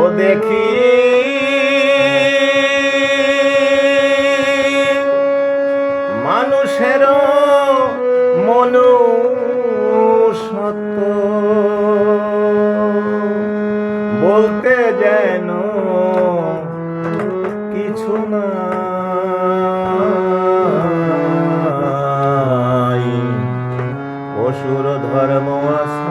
ও দেখি। মানুষের মনু সত্য বলতে যেন কিছু না। পশুর ধর্ম আছে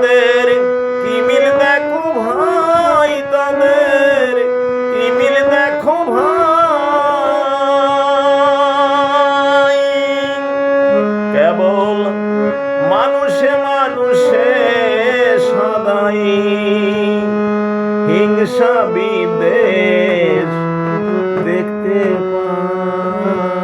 তাদের? কি মিল দেখো ভাই তাদের? কি মিল দেখো ভাই? কেবল মানুষে মানুষে সদাই হিংসা বিদ্বেষ দেখতে পাই।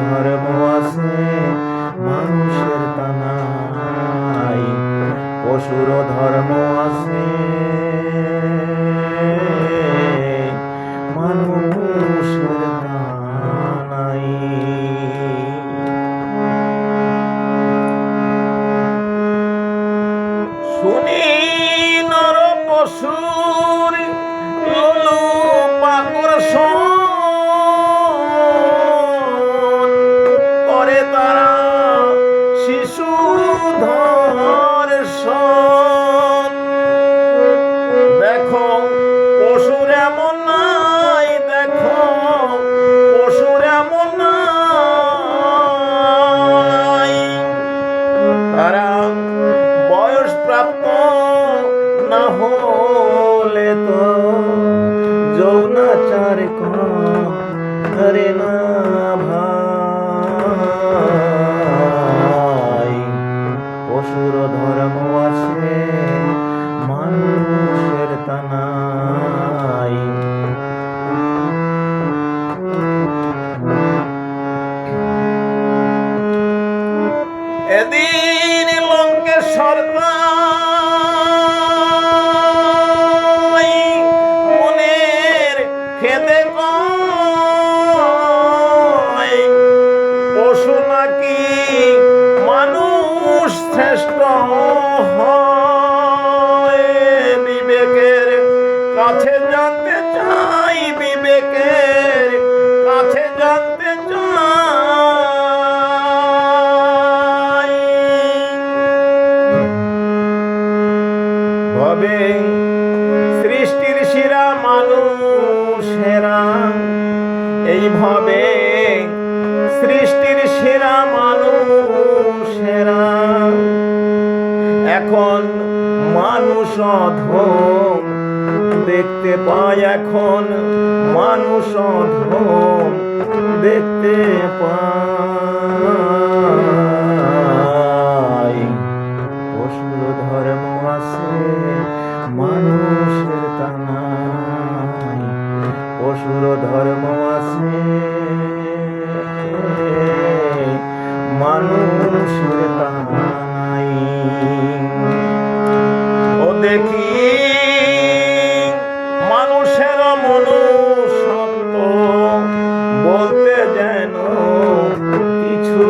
ধর্ম আছে মানুষের তানাই পশুর ধর্ম আছে মানুষের তানাই। শুনি নর পশুর লোলু পাকর শিশু ধর্ষণ দেখো, পশুর এমন নাই, দেখো, পশুর এমন নাই। তারা বয়স প্রাপ্ত না হলে তো যৌনাচার এদিন লঙ্কের সরকার মনের খেতে পশু নাকি মানুষ শ্রেষ্ঠ বিবেকের কাছে জানতে চাই বিবেকের ভবে সৃষ্টির শিরা মানুষেরা। এইভাবে সৃষ্টির সেরা মানুষেরা। এখন মানুষ অধম দেখতে পায়, এখন মানুষ অধম দেখতে পায়। দেখি মানুষের মনুষ্য বলতে যেন কিছু